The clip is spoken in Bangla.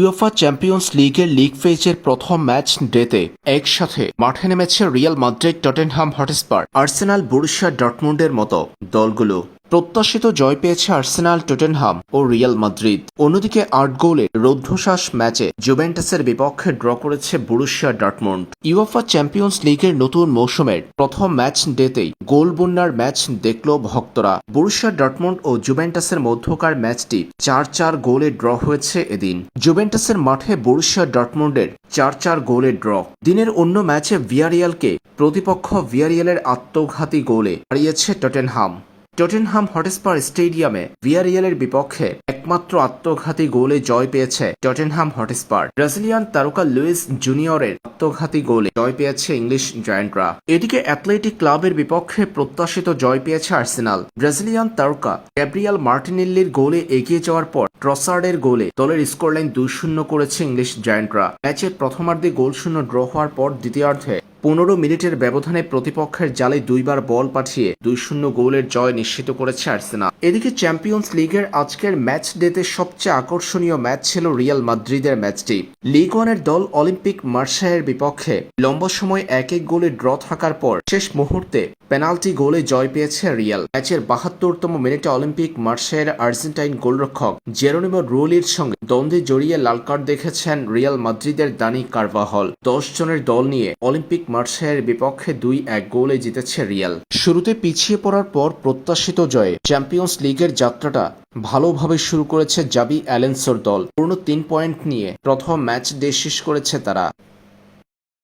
ইউএফা চ্যাম্পিয়ন্স লিগের লিগ ফেজের প্রথম ম্যাচ ডেতে একসাথে মাঠে নেমেছে Real Madrid Tottenham Hotspur Arsenal Borussia ডটমুন্ডের মতো দলগুলো। প্রত্যাশিত জয় পেয়েছে আর্সেনাল, টটেনহাম ও রিয়াল মাদ্রিদ। অন্যদিকে আট গোলে রুদ্ধশ্বাস ম্যাচে জুভেন্টাসের বিপক্ষে ড্র করেছে বুরুশিয়া ডটমুন্ড ইউএফা চ্যাম্পিয়ন্স লিগের নতুন মৌসুমের প্রথম ম্যাচ ডেতেই গোল বন্যার ম্যাচ দেখল ভক্তরা। বুরুশিয়া ডটমুন্ড ও জুভেন্টাসের মধ্যকার ম্যাচটি চার চার গোলে ড্র হয়েছে এদিন। জুভেন্টাসের মাঠে বুরুশিয়া ডটমুন্ডের চার চার গোলে ড্র। দিনের অন্য ম্যাচে ভিয়ারিয়ালকে প্রতিপক্ষ ভিয়ারিয়ালের আত্মঘাতী গোলে হারিয়েছে টটেনহাম। টটেনহাম হটস্পার স্টেডিয়ামে ভিয়ারিয়ালের বিপক্ষে একমাত্র আত্মঘাতী গোলে জয় পেয়েছে টটেনহাম হটস্পার। ব্রাজিলিয়ান তারকা লুইস জুনিয়রের আত্মঘাতী গোলে জয় পেয়েছে ইংলিশ জয়েন্টরা। এদিকে অ্যাথলেটিক ক্লাবের বিপক্ষে প্রত্যাশিত জয় পেয়েছে আর্সেনাল। ব্রাজিলিয়ান তারকা গ্যাব্রিয়াল মার্টিনেল্লির গোলে এগিয়ে যাওয়ার পর ট্রসার্ডের গোলে দলের স্কোরলাইন দুই শূন্য করেছে ইংলিশ জায়ান্টরা। ম্যাচের প্রথমার্ধে গোল শূন্য ড্র হওয়ার পর দ্বিতীয়ার্ধে পনেরো মিনিটের ব্যবধানে প্রতিপক্ষের জালে দুইবার বল পাঠিয়ে দুই শূন্য গোলের জয় নিশ্চিত করেছে আর্সেনাল। এদিকে চ্যাম্পিয়ন্স লিগের আজকের ম্যাচ ডেতে সবচেয়ে আকর্ষণীয় ম্যাচ ছিল রিয়াল মাদ্রিদের ম্যাচটি। লিগ ওয়ানের দল অলিম্পিক মার্শায়ের বিপক্ষে লম্বা সময় এক এক গোলে ড্র থাকার পর শেষ মুহূর্তে পেনাল্টি গোলে জয় পেয়েছে রিয়াল। ম্যাচের বাহাত্তরতম মিনিটে অলিম্পিক মার্সায়ের আর্জেন্টাইন গোলরক্ষক জেরোনিমো রোলির সঙ্গে দ্বন্দ্বে জড়িয়ে লাল কার্ড দেখেছেন রিয়াল মাদ্রিদের দানি কারভাহল। দশ জনের দল নিয়ে অলিম্পিক মার্সায়ের বিপক্ষে দুই এক গোলে জিতেছে রিয়াল। শুরুতে পিছিয়ে পড়ার পর প্রত্যাশিত জয়ে চ্যাম্পিয়ন্স লিগের যাত্রাটা ভালোভাবে শুরু করেছে জাবি অ্যালেন্সোর দল। পূর্ণ তিন পয়েন্ট নিয়ে প্রথম ম্যাচ ডে শেষ করেছে তারা।